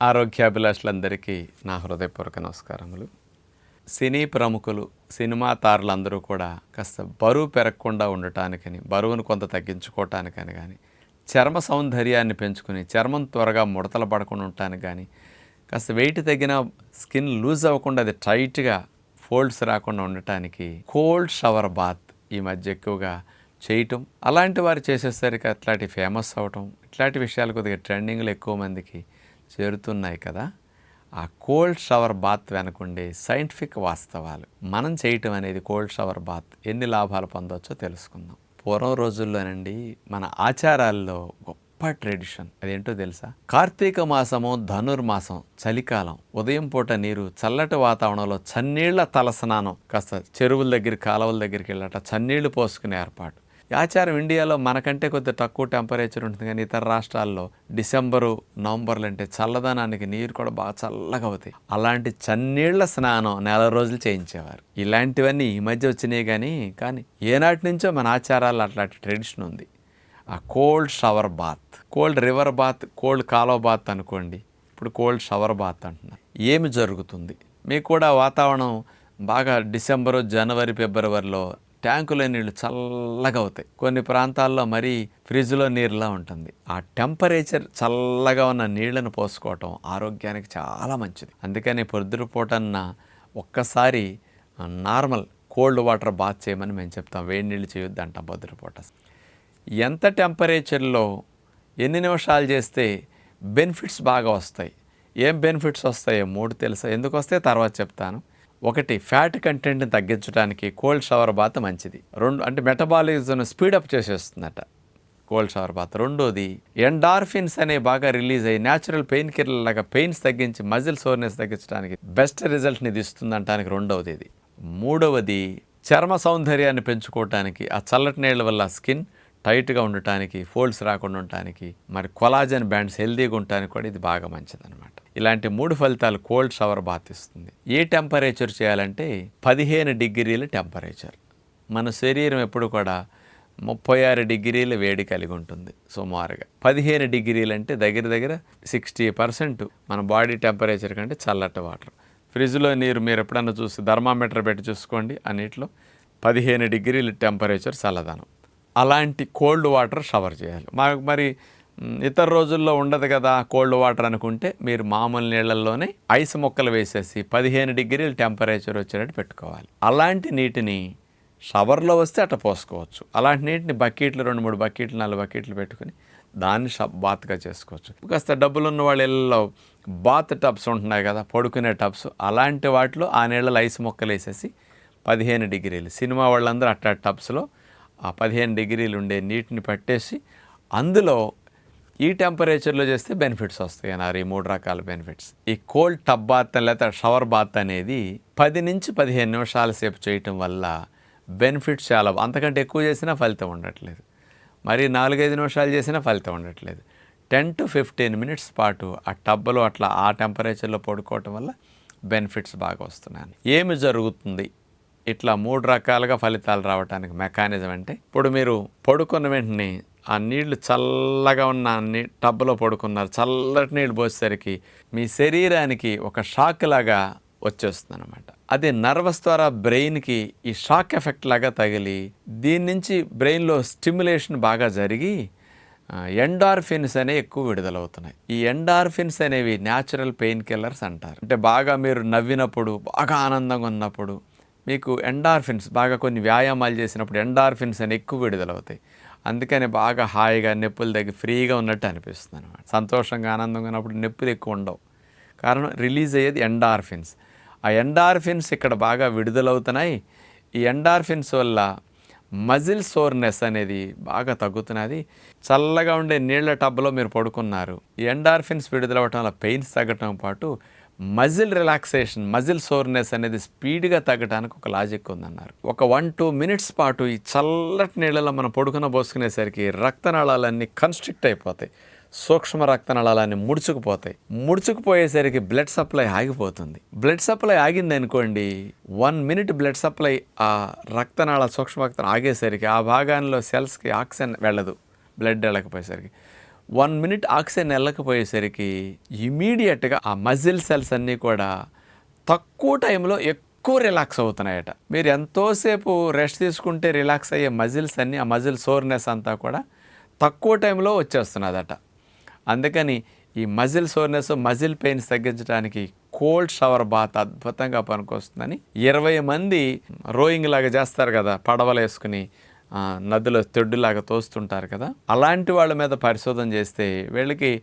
ఆరోగ్యాభిలాషులందరికీ నా హృదయపూర్వక నమస్కారములు. సినీ ప్రముఖులు సినిమా తారులందరూ కూడా కాస్త బరువు పెరగకుండా ఉండటానికని బరువును కొంత తగ్గించుకోవటానికని కానీ చర్మ సౌందర్యాన్ని పెంచుకుని చర్మం త్వరగా ముడతలు పడకుండా ఉండటానికి కానీ కాస్త వెయిట్ తగ్గిన స్కిన్ లూజ్ అవ్వకుండా అది టైట్గా ఫోల్డ్స్ రాకుండా ఉండటానికి కోల్డ్ షవర్ బాత్ ఈ మధ్య ఎక్కువగా చేయటం అలాంటి వారు చేసేసరికి అట్లాంటి ఫేమస్ అవటం ఇట్లాంటి విషయాలు కొద్దిగా ట్రెండింగ్లో ఎక్కువ మందికి చేరుతున్నాయి కదా. ఆ కోల్డ్ షవర్ బాత్ వెనకుండే సైంటిఫిక్ వాస్తవాలు. మనం చేయటం అనేది కోల్డ్ షవర్ బాత్ ఎన్ని లాభాలు పొందవచ్చో తెలుసుకుందాం. పూర్వం రోజుల్లోనండి మన ఆచారాల్లో గొప్ప ట్రెడిషన్. అదేంటో తెలుసా? కార్తీక మాసము ధనుర్మాసం చలికాలం. ఉదయం పూట నీరు చల్లటి వాతావరణంలో చన్నీళ్ళ తలస్నానం కాస్త చెరువుల దగ్గర కాలువల దగ్గరికి వెళ్ళట చన్నీళ్ళు పోసుకునే ఏర్పాటు. ఆచారం ఇండియాలో మనకంటే కొద్దిగా తక్కువ టెంపరేచర్ ఉంటుంది. కానీ ఇతర రాష్ట్రాల్లో డిసెంబరు నవంబర్లు అంటే చల్లదనానికి నీరు కూడా బాగా చల్లగా అవుతాయి. అలాంటి చన్నీళ్ళ స్నానం నెల రోజులు చేయించేవారు. ఇలాంటివన్నీ ఈ మధ్య వచ్చినాయి కానీ కానీ ఏనాటి నుంచో మన ఆచారాలు అట్లాంటి ట్రెడిషన్ ఉంది. ఆ cold shower bath. Cold river bath cold కాలువ బాత్ అనుకోండి. ఇప్పుడు కోల్డ్ షవర్ బాత్ అంటున్నారు. ఏమి జరుగుతుంది? మీకు కూడా వాతావరణం బాగా డిసెంబరు జనవరి ఫిబ్రవరిలో ట్యాంకులో నీళ్ళు చల్లగా అవుతాయి కొన్ని ప్రాంతాల్లో మరీ ఫ్రిడ్జ్లో నీరులా ఉంటుంది. ఆ టెంపరేచర్ చల్లగా ఉన్న నీళ్ళను పోసుకోవటం ఆరోగ్యానికి చాలా మంచిది. అందుకని పొద్దురుపూటన్న ఒక్కసారి నార్మల్ కోల్డ్ వాటర్ బాత్ చేయమని మేము చెప్తాం. వేడి నీళ్ళు చేయొద్దు అంటాం పొద్దురుపూట ఎంత టెంపరేచర్లో ఎన్ని నిమిషాలు చేస్తే బెనిఫిట్స్ బాగా వస్తాయి? ఏం బెనిఫిట్స్ వస్తాయో మూడు తెలుసా? ఎందుకు వస్తే తర్వాత చెప్తాను. ఒకటి ఫ్యాట్ కంటెంట్ని తగ్గించడానికి కోల్డ్ షవర్ బాత్ మంచిది. రెండు అంటే మెటబాలిజం స్పీడప్ చేసేస్తుందట కోల్డ్ షవర్ బాత్. రెండోది ఎండార్ఫిన్స్ అనే బాగా రిలీజ్ అయ్యి న్యాచురల్ పెయిన్ కిల్లర్ లాగా పెయిన్స్ తగ్గించి మజిల్ సోర్నెస్ తగ్గించడానికి బెస్ట్ రిజల్ట్ని ఇది ఇస్తుందంటానికి రెండవది ఇది. మూడవది చర్మ సౌందర్యాన్ని పెంచుకోవటానికి ఆ చల్లటి నీళ్ళ వల్ల స్కిన్ టైట్గా ఉండటానికి ఫోల్డ్స్ రాకుండా ఉండటానికి మరి కొలాజన్ బ్యాండ్స్ హెల్దీగా ఉండటానికి కూడా ఇది బాగా మంచిదన్నమాట. ఇలాంటి మూడు ఫలితాలు కోల్డ్ షవర్ బాధిస్తుంది ఏ టెంపరేచర్ చేయాలంటే పదిహేను డిగ్రీల టెంపరేచర్. మన శరీరం ఎప్పుడు కూడా ముప్పై ఆరు డిగ్రీల వేడి కలిగి ఉంటుంది సుమారుగా. పదిహేను డిగ్రీలు అంటే దగ్గర దగ్గర సిక్స్టీ పర్సెంట్ మన బాడీ టెంపరేచర్ కంటే చల్లటి వాటర్. ఫ్రిడ్జ్లో నీరు మీరు ఎప్పుడన్నా చూసి థర్మామీటర్ పెట్టి చూసుకోండి. అన్నిట్లో పదిహేను డిగ్రీల టెంపరేచర్ చల్లదనం. అలాంటి కోల్డ్ వాటర్ షవర్ చేయాలి. మాకు మరి ఇతర రోజుల్లో ఉండదు కదా కోల్డ్ వాటర్ అనుకుంటే మీరు మామూలు నీళ్ళల్లోనే ఐస్ మొక్కలు వేసేసి పదిహేను డిగ్రీల టెంపరేచర్ వచ్చేటట్టు పెట్టుకోవాలి. అలాంటి నీటిని షవర్లో వస్తే అట్లా పోసుకోవచ్చు. అలాంటి నీటిని బకెట్లు రెండు మూడు బకెట్లు నాలుగు బకెట్లు పెట్టుకుని దాన్ని షబ్ బాత్గా చేసుకోవచ్చు. కాస్త డబ్బులు ఉన్న వాళ్ళ ఇళ్ళలో బాత్ టబ్స్ ఉంటున్నాయి కదా పడుకునే టబ్స్ అలాంటి వాటిలో ఆ నీళ్ళలో ఐస్ మొక్కలు వేసేసి పదిహేను డిగ్రీలు. సినిమా వాళ్ళందరూ అట్టా టబ్స్లో ఆ పదిహేను డిగ్రీలు ఉండే నీటిని పట్టేసి అందులో ఈ టెంపరేచర్లో చేస్తే బెనిఫిట్స్ వస్తాయి అన్నారు ఈ మూడు రకాల బెనిఫిట్స్ ఈ కోల్డ్ టబ్ బాత్ లేదా షవర్ బాత్ అనేది పది నుంచి పదిహేను నిమిషాల సేపు చేయటం వల్ల బెనిఫిట్స్ చాలా అంతకంటే ఎక్కువ చేసినా ఫలితం ఉండట్లేదు. మరి నాలుగైదు నిమిషాలు చేసినా ఫలితం ఉండట్లేదు. టెన్ టు ఫిఫ్టీన్ మినిట్స్ పాటు ఆ టబ్లో అట్లా ఆ టెంపరేచర్లో పడుకోవటం వల్ల బెనిఫిట్స్ బాగా వస్తున్నాయి ఏమి జరుగుతుంది? ఇట్లా మూడు రకాలుగా ఫలితాలు రావడానికి మెకానిజం అంటే ఇప్పుడు మీరు పడుకున్న వెంటనే ఆ నీళ్ళు చల్లగా ఉన్న నీ టబ్లో పడుకున్నారు. చల్లటి నీళ్ళు పోసేసరికి మీ శరీరానికి ఒక షాక్ లాగా వచ్చేస్తుంది అనమాట అది నర్వస్ ద్వారా బ్రెయిన్కి ఈ షాక్ ఎఫెక్ట్ లాగా తగిలి దీని నుంచి బ్రెయిన్లో స్టిమ్యులేషన్ బాగా జరిగి ఎండార్ఫిన్స్ అనేవి ఎక్కువ విడుదలవుతున్నాయి. ఈ ఎండార్ఫిన్స్ అనేవి న్యాచురల్ పెయిన్ కిల్లర్స్ అంటారు. అంటే బాగా మీరు నవ్వినప్పుడు బాగా ఆనందంగా ఉన్నప్పుడు మీకు ఎండార్ఫిన్స్ బాగా కొన్ని వ్యాయామాలు చేసినప్పుడు ఎండార్ఫిన్స్ అని ఎక్కువ విడుదలవుతాయి. అందుకని బాగా హాయిగా నొప్పులు తగ్గి ఫ్రీగా ఉన్నట్టు అనిపిస్తుంది అనమాట సంతోషంగా ఆనందంగా ఉన్నప్పుడు నొప్పులు ఎక్కువ ఉండవు. కారణం రిలీజ్ అయ్యేది ఎండార్ఫిన్స్. ఆ ఎండార్ఫిన్స్ ఇక్కడ బాగా విడుదలవుతున్నాయి. ఈ ఎండార్ఫిన్స్ వల్ల మజిల్ సోర్నెస్ అనేది బాగా తగ్గుతున్నది. చల్లగా ఉండే నీళ్ళ టబ్లో మీరు పడుకున్నారు. ఈ ఎండార్ఫిన్స్ విడుదలవటం వల్ల పెయిన్స్ తగ్గటం పాటు మజిల్ రిలాక్సేషన్ మజిల్ సోర్నెస్ అనేది స్పీడ్గా తగ్గడానికి ఒక లాజిక్ ఉందన్నారు. ఒక వన్ టూ మినిట్స్ పాటు ఈ చల్లటి నీళ్ళలో మనం పొడుకున పోసుకునేసరికి రక్తనాళాలన్నీ కన్స్ట్రిక్ట్ అయిపోతాయి. సూక్ష్మ రక్తనాళాలన్నీ ముడుచుకుపోతాయి. ముడుచుకుపోయేసరికి బ్లడ్ సప్లై ఆగిపోతుంది. బ్లడ్ సప్లై ఆగింది అనుకోండి వన్ మినిట్ బ్లడ్ సప్లై ఆ రక్తనాళ సూక్ష్మ రక్తం ఆగేసరికి ఆ భాగాల్లో సెల్స్కి ఆక్సిజన్ వెళ్ళదు. బ్లడ్ వెళ్ళకపోయేసరికి. వన్ మినిట్ ఆక్సిజన్ వెళ్ళకపోయేసరికి ఇమీడియట్గా ఆ మజిల్ సెల్స్ అన్నీ కూడా తక్కువ టైంలో ఎక్కువ రిలాక్స్ అవుతున్నాయట. మీరు ఎంతోసేపు రెస్ట్ తీసుకుంటే రిలాక్స్ అయ్యే మజిల్స్ అన్నీ ఆ మజిల్ సోర్నెస్ అంతా కూడా తక్కువ టైంలో వచ్చేస్తున్నదట. అందుకని ఈ మజిల్ సోర్నెస్ మజిల్ పెయిన్స్ తగ్గించడానికి కోల్డ్ షవర్ బాత్ అద్భుతంగా పనికొస్తుందని ఇరవై మంది రోయింగ్ లాగా చేస్తారు కదా పడవలు వేసుకుని నదిలో తెడ్డులాగా తోస్తుంటారు కదా. అలాంటి వాళ్ళ మీద పరిశోధన చేస్తే వీళ్ళకి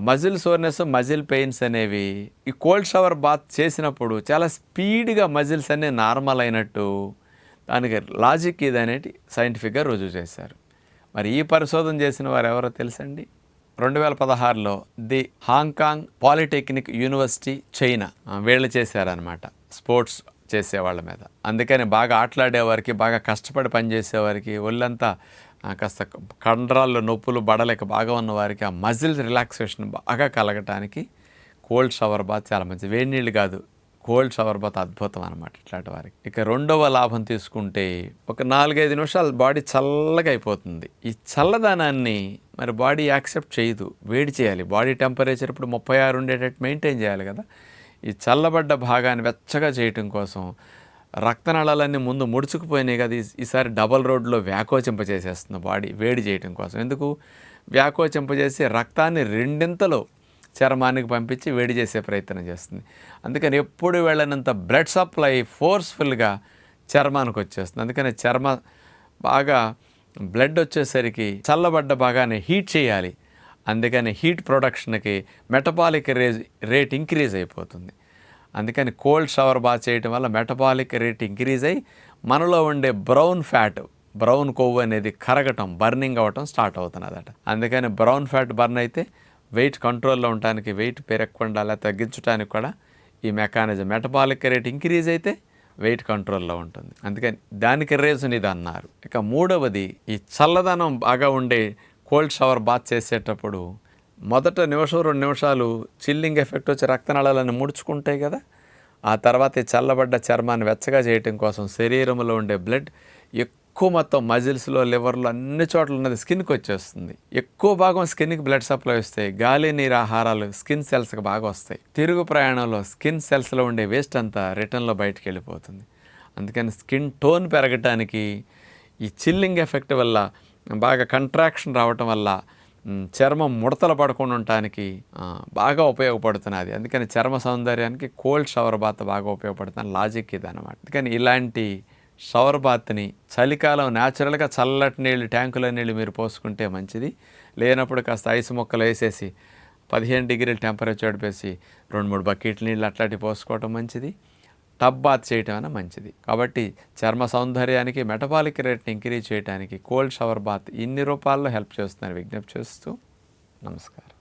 మజిల్ సోర్నెస్ మజిల్ పెయిన్స్ అనేవి ఈ కోల్డ్ షవర్ బాత్ చేసినప్పుడు చాలా స్పీడ్గా మజిల్స్ అనేవి నార్మల్ అయినట్టు దానికి లాజిక్ ఇది అనేది సైంటిఫిక్గా రుజువు చేశారు. మరి ఈ పరిశోధన చేసిన వారు ఎవరో తెలుసండి? రెండు వేల పదహారులో the Hong Kong polytechnic university China. వీళ్ళు చేశారనమాట స్పోర్ట్స్ చేసేవాళ్ళ మీద. అందుకని బాగా ఆటలాడేవారికి బాగా కష్టపడి పనిచేసేవారికి ఒళ్ళంతా కాస్త కండరాల్లో నొప్పులు బడలేక బాగా ఉన్న వారికి ఆ మజిల్ రిలాక్సేషన్ బాగా కలగటానికి కోల్డ్ షవర్ బాత్ చాలా మంచిది. వేడి నీళ్ళు కాదు కోల్డ్ షవర్ బాత్ అద్భుతం అనమాట ఇట్లాంటి వారికి. ఇక రెండవ లాభం తీసుకుంటే ఒక నాలుగైదు నిమిషాలు బాడీ చల్లగా అయిపోతుంది. ఈ చల్లదనాన్ని మరి బాడీ యాక్సెప్ట్ చేయదు వేడి చేయాలి. బాడీ టెంపరేచర్ ఇప్పుడు ముప్పై ఆరు ఉండేటట్టు మెయింటైన్ చేయాలి కదా. ఈ చల్లబడ్డ భాగాన్ని వెచ్చగా చేయటం కోసం రక్తనాళాలన్నీ ముందు ముడుచుకుపోయినాయి కదా. ఈసారి డబల్ రోడ్లో వ్యాకోచింపజేసేస్తుంది బాడీ వేడి చేయటం కోసం. ఎందుకు? వ్యాకోచింపజేసి రక్తాన్ని రెండింతలో చర్మానికి పంపించి వేడి చేసే ప్రయత్నం చేస్తుంది. అందుకని ఎప్పుడు వెళ్ళినంత బ్లడ్ సప్లై ఫోర్స్ఫుల్గా చర్మానికి వచ్చేస్తుంది. అందుకని చర్మ బాగా బ్లడ్ వచ్చేసరికి చల్లబడ్డ భాగాన్ని హీట్ చేయాలి. అందుకని హీట్ ప్రొడక్షన్కి మెటబాలిక్ రేజ్ రేట్ ఇంక్రీజ్ అయిపోతుంది. అందుకని కోల్డ్ షవర్ బాత్ చేయటం వల్ల మెటబాలిక్ రేట్ ఇంక్రీజ్ అయ్యి మనలో ఉండే బ్రౌన్ ఫ్యాట్ బ్రౌన్ కొవ్వు అనేది కరగటం బర్నింగ్ అవ్వటం స్టార్ట్ అవుతున్నదట. అందుకని బ్రౌన్ ఫ్యాట్ బర్న్ అయితే వెయిట్ కంట్రోల్లో ఉండటానికి వెయిట్ పెరగకుండా అలా తగ్గించడానికి కూడా ఈ మెకానిజం మెటబాలిక్ రేట్ ఇంక్రీజ్ అయితే వెయిట్ కంట్రోల్లో ఉంటుంది. అందుకని దానికి రీజన్ ఇది అన్నారు ఇక మూడవది ఈ చల్లదనం బాగా ఉండే కోల్డ్ షవర్ బాత్ చేసేటప్పుడు మొదట నిమిషం రెండు నిమిషాలు చిల్లింగ్ ఎఫెక్ట్ వచ్చి రక్తనాళాలను ముడుచుకుంటాయి కదా. ఆ తర్వాత ఈ చల్లబడ్డ చర్మాన్ని వెచ్చగా చేయటం కోసం శరీరంలో ఉండే బ్లడ్ ఎక్కువ మొత్తం మజిల్స్లో లివర్లో అన్ని చోట్ల ఉన్నది స్కిన్కి వచ్చేస్తుంది. ఎక్కువ భాగం స్కిన్కి బ్లడ్ సప్లై వస్తాయి. గాలి నీరు ఆహారాలు స్కిన్ సెల్స్కి బాగా వస్తాయి. తిరుగు ప్రయాణంలో స్కిన్ సెల్స్లో ఉండే వేస్ట్ అంతా రిటర్న్లో బయటకు వెళ్ళిపోతుంది. అందుకని స్కిన్ టోన్ పెరగటానికి ఈ చిల్లింగ్ ఎఫెక్ట్ వల్ల బాగా కంట్రాక్షన్ రావటం వల్ల చర్మం ముడతలు పడకుండా ఉండటానికి బాగా ఉపయోగపడుతున్నది. అందుకని చర్మ సౌందర్యానికి కోల్డ్ షవర్ బాత్ బాగా ఉపయోగపడుతుంది లాజిక్ ఇది అనమాట అందుకని ఇలాంటి షవర్ బాత్ని చలికాలం న్యాచురల్గా చల్లటి నీళ్ళు ట్యాంకులో నీళ్ళు మీరు పోసుకుంటే మంచిది. లేనప్పుడు కాస్త ఐస్ మొక్కలు వేసేసి పదిహేను డిగ్రీల టెంపరేచర్ పెట్టి రెండు మూడు బకెట్ల నీళ్ళు అట్లాంటివి పోసుకోవటం మంచిది. టబ్ బాత్ చేయటం అయినా మంచిది. కాబట్టి చర్మ సౌందర్యానికి మెటబాలిక్ రేట్ని ఇంక్రీజ్ చేయడానికి కోల్డ్ షవర్ బాత్ ఇన్ని రూపాల్లో హెల్ప్ చేస్తుందని విజ్ఞప్తి చేస్తూ నమస్కారం.